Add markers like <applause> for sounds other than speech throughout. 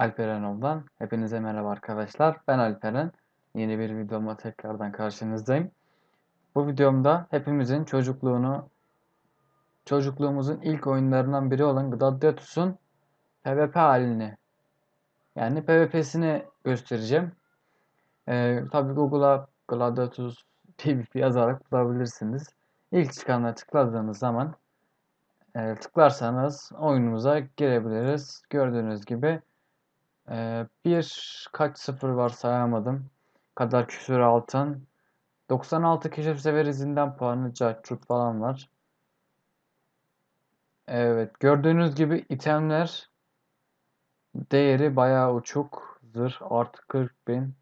Alperen Ol'dan. Hepinize merhaba arkadaşlar. Ben Alperen. Yeni bir videomla tekrardan karşınızdayım. Bu videomda hepimizin çocukluğunu, çocukluğumuzun ilk oyunlarından biri olan Gladiatus'un PvP halini, yani PvP'sini göstereceğim. Ee, tabii Google'a Gladiatus PvP yazarak bulabilirsiniz. İlk çıkanına tıkladığınız zaman e, tıklarsanız oyunumuza girebiliriz. Gördüğünüz gibi ee, bir kaç sıfır var sayamadım. Kadar küsur altın. 96 keşif seferi zindan puanı cartçut falan var. Evet gördüğünüz gibi itemler değeri bayağı uçuk. Zırh artı 40 bin.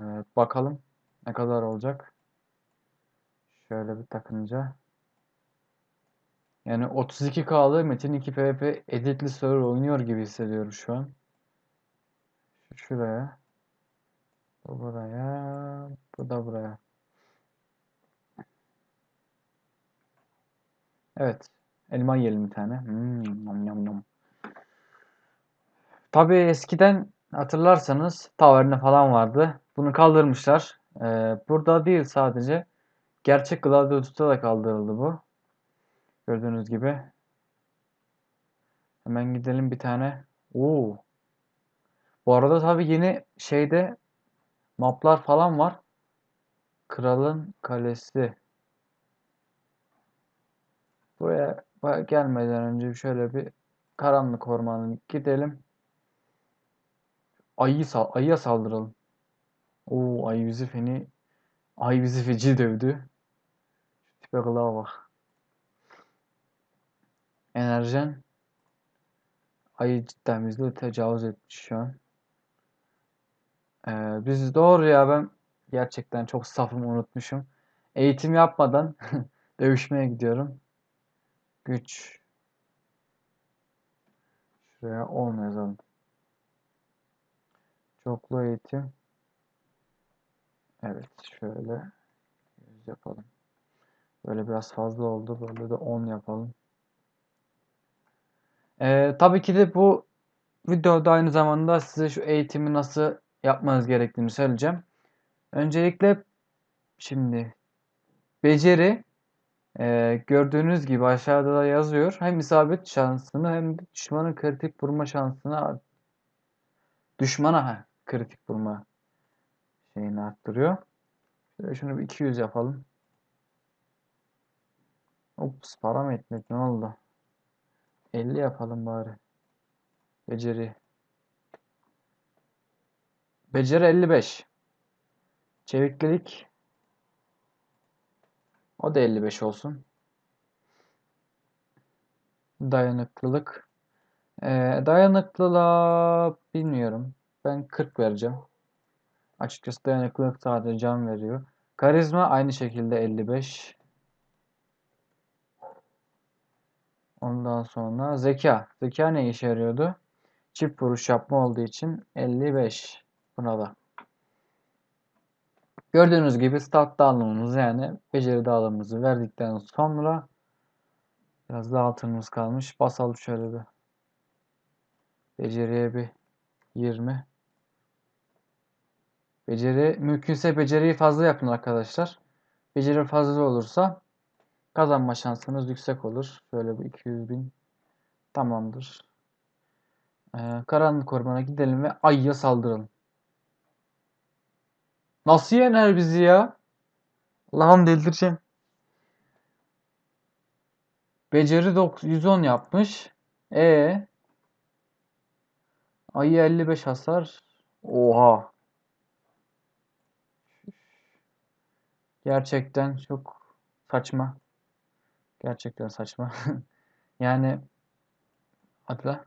Evet, bakalım ne kadar olacak. Şöyle bir takınca. Yani 32K'lı Metin 2 PvP editli server oynuyor gibi hissediyorum şu an. Şuraya. Bu buraya. Bu da buraya. Evet. Elma yiyelim bir tane. Hmm, nom nom nom. Tabii eskiden hatırlarsanız taverne falan vardı. Bunu kaldırmışlar. Ee, burada değil sadece. Gerçek Gladiator'da da kaldırıldı bu. Gördüğünüz gibi. Hemen gidelim bir tane. Oo. Bu arada tabii yeni şeyde maplar falan var. Kralın Kalesi. Buraya gelmeden önce şöyle bir karanlık ormana gidelim. Ayı sal ayıya saldıralım. Oo ayı bizi feni ayı bizi feci dövdü. Tipe kılığa bak. Enerjen ayı cidden bizle tecavüz etmiş şu an. Ee, biz doğru ya ben gerçekten çok safım unutmuşum. Eğitim yapmadan <laughs> dövüşmeye gidiyorum. Güç. Şuraya 10 yazalım. Çoklu eğitim. Evet şöyle 100 yapalım. Böyle biraz fazla oldu. Böyle de 10 yapalım. Ee, tabii ki de bu videoda aynı zamanda size şu eğitimi nasıl yapmanız gerektiğini söyleyeceğim. Öncelikle şimdi beceri e, gördüğünüz gibi aşağıda da yazıyor. Hem isabet şansını hem düşmanın kritik vurma şansını düşmana kritik vurma şeyini arttırıyor. Şöyle şunu bir 200 yapalım. Ops para mı etmedi ne oldu? 50 yapalım bari. Beceri Beceri 55. Çeviklik. O da 55 olsun. Dayanıklılık. Ee, dayanıklılığa bilmiyorum. Ben 40 vereceğim. Açıkçası dayanıklılık sadece can veriyor. Karizma aynı şekilde 55. Ondan sonra zeka. Zeka ne işe yarıyordu? Çift vuruş yapma olduğu için 55. Buna da. Gördüğünüz gibi stat dağılımımızı yani beceri dağılımımızı verdikten sonra biraz da altınımız kalmış. Basalım şöyle bir. Beceriye bir 20. Beceri mümkünse beceriyi fazla yapın arkadaşlar. Beceri fazla olursa kazanma şansınız yüksek olur. Şöyle bir 200 bin tamamdır. Ee, karanlık ormana gidelim ve ayıya saldıralım. Nasıl yener bizi ya? Allah'ım delireceğim. Beceri 110 yapmış. E Ayı 55 hasar. Oha. Gerçekten çok saçma. Gerçekten saçma. <laughs> yani hadi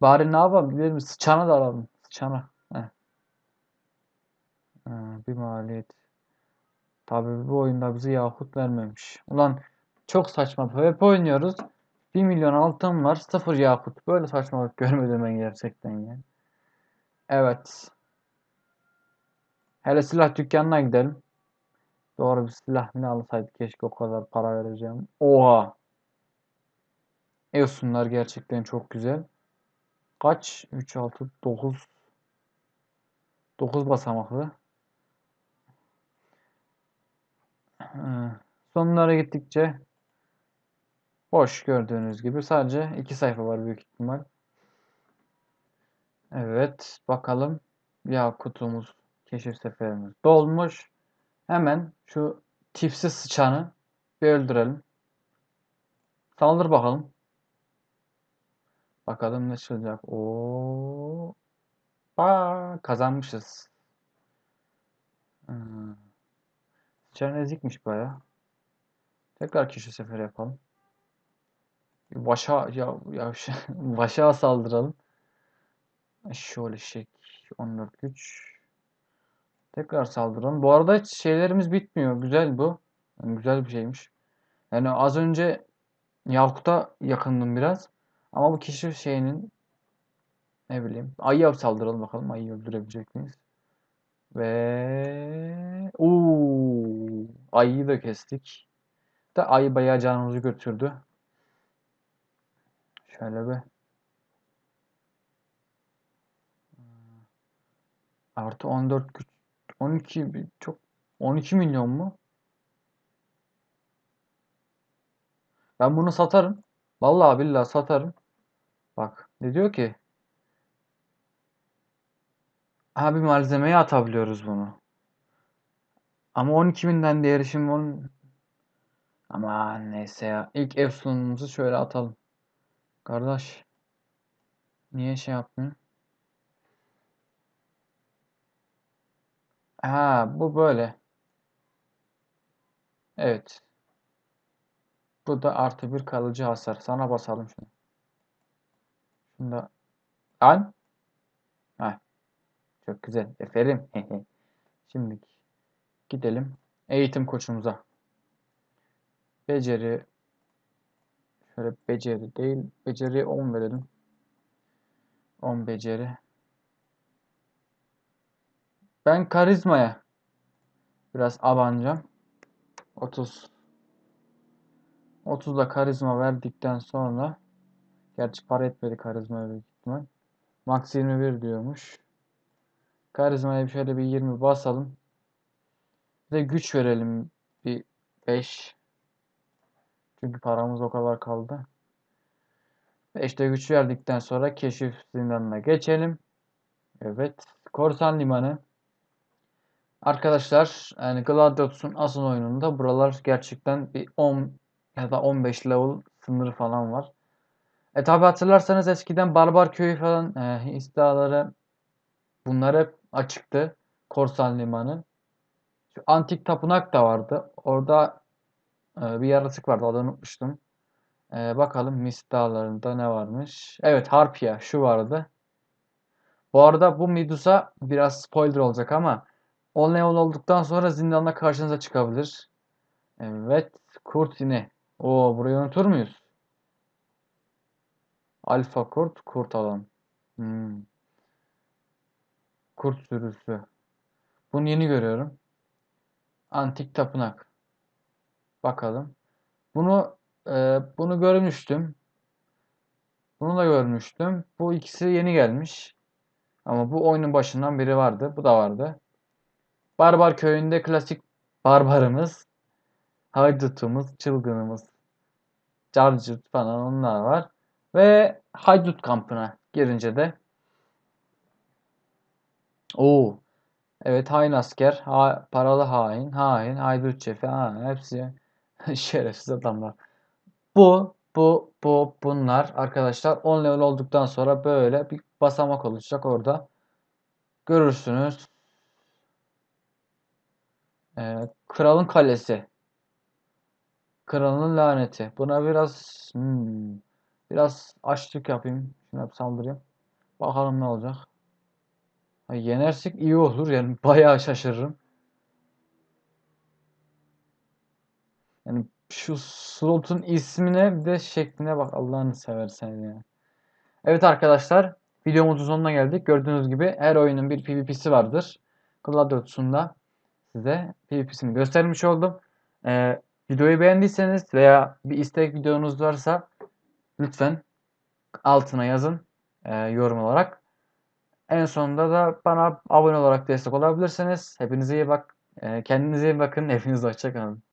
Bari ne yapalım? Gidelim sıçana da alalım. Sıçana. Bir maliyet. Tabii bu oyunda bize yakut vermemiş. Ulan çok saçma. PvP oynuyoruz. 1 milyon altın var. 0 yakut. Böyle saçmalık <laughs> görmedim ben gerçekten ya. Evet. Hele silah dükkanına gidelim. Doğru bir silah ne alsaydık keşke o kadar para vereceğim. Oha. Eosunlar gerçekten çok güzel. Kaç? 3, 6, 9. 9 basamaklı. Ee, sonlara gittikçe boş gördüğünüz gibi. Sadece 2 sayfa var büyük ihtimal. Evet. Bakalım. Ya kutumuz, keşif seferimiz dolmuş. Hemen şu tipsiz sıçanı bir öldürelim. Saldır bakalım. Bakalım ne çıkacak. Oo. Aa, kazanmışız. Hmm. Sıçan ezikmiş baya. Tekrar kişi sefer yapalım. Başa ya ya <laughs> başa saldıralım. Şöyle şey 14 güç. Tekrar saldıralım. Bu arada şeylerimiz bitmiyor. Güzel bu. Yani güzel bir şeymiş. Yani az önce Yakut'a yakındım biraz. Ama bu keşif şeyinin ne bileyim. Ayıya saldıralım bakalım. Ayıyı öldürebilecek miyiz? Ve uuu ayıyı da kestik. Da ayı bayağı canımızı götürdü. Şöyle bir artı 14 güç 12 çok 12 milyon mu? Ben bunu satarım. Vallahi billahi satarım. Bak ne diyor ki? Ha bir malzemeye atabiliyoruz bunu. Ama 12 binden değeri şimdi onun... Ama neyse ya. İlk Efsun'umuzu şöyle atalım. Kardeş. Niye şey yapmıyor? Ha bu böyle. Evet. Bu da artı bir kalıcı hasar. Sana basalım şunu. Şunu da al. Heh. Çok güzel. Aferin. <laughs> Şimdi gidelim eğitim koçumuza. Beceri şöyle beceri değil. Beceri 10 verelim. 10 beceri. Ben karizmaya biraz abanacağım. 30 30 da karizma verdikten sonra gerçi para etmedi karizma büyük ihtimal. Max 21 diyormuş. Karizmaya şöyle bir 20 basalım. De güç verelim bir 5. Çünkü paramız o kadar kaldı. 5'te güç verdikten sonra keşif zindanına geçelim. Evet. Korsan Limanı. Arkadaşlar yani Gladiatos'un asıl oyununda buralar gerçekten bir 10 ya da 15 level sınırı falan var. E tabi hatırlarsanız eskiden Barbar Köyü falan e, istihaları bunlar hep açıktı. Korsan Limanı. Antik tapınak da vardı. Orada e, bir yaratık vardı. Adını unutmuştum. E, bakalım Mis dağlarında ne varmış. Evet Harpia şu vardı. Bu arada bu Medusa biraz spoiler olacak ama 10 level olduktan sonra zindanda karşınıza çıkabilir. Evet. Kurt yine. Oo burayı unutur muyuz? Alfa kurt, kurt alan. Hmm. Kurt sürüsü. Bunu yeni görüyorum. Antik tapınak. Bakalım. Bunu e, bunu görmüştüm. Bunu da görmüştüm. Bu ikisi yeni gelmiş. Ama bu oyunun başından biri vardı. Bu da vardı. Barbar köyünde klasik barbarımız. Haydutumuz, çılgınımız. Carcut falan onlar var. Ve haydut kampına girince de o Evet hain asker, ha, paralı hain, hain, haydut şefi, ha, hepsi <laughs> şerefsiz adamlar. Bu, bu, bu, bunlar arkadaşlar 10 level olduktan sonra böyle bir basamak olacak orada. Görürsünüz. Ee, Kralın Kalesi. Kralın Laneti. Buna biraz hmm, biraz açlık yapayım. Şuna bir saldırayım. Bakalım ne olacak. Yenersek iyi olur. Yani bayağı şaşırırım. Yani şu slotun ismine bir de şekline bak Allah'ını seversen ya. Evet arkadaşlar videomuzun sonuna geldik. Gördüğünüz gibi her oyunun bir PvP'si vardır. Gladiatos'un da size PvP'sini göstermiş oldum. Ee, videoyu beğendiyseniz veya bir istek videonuz varsa lütfen altına yazın e, yorum olarak. En sonunda da bana abone olarak destek olabilirsiniz. Hepinize iyi bak. e, kendinize iyi bakın. Hepinize hoşçakalın.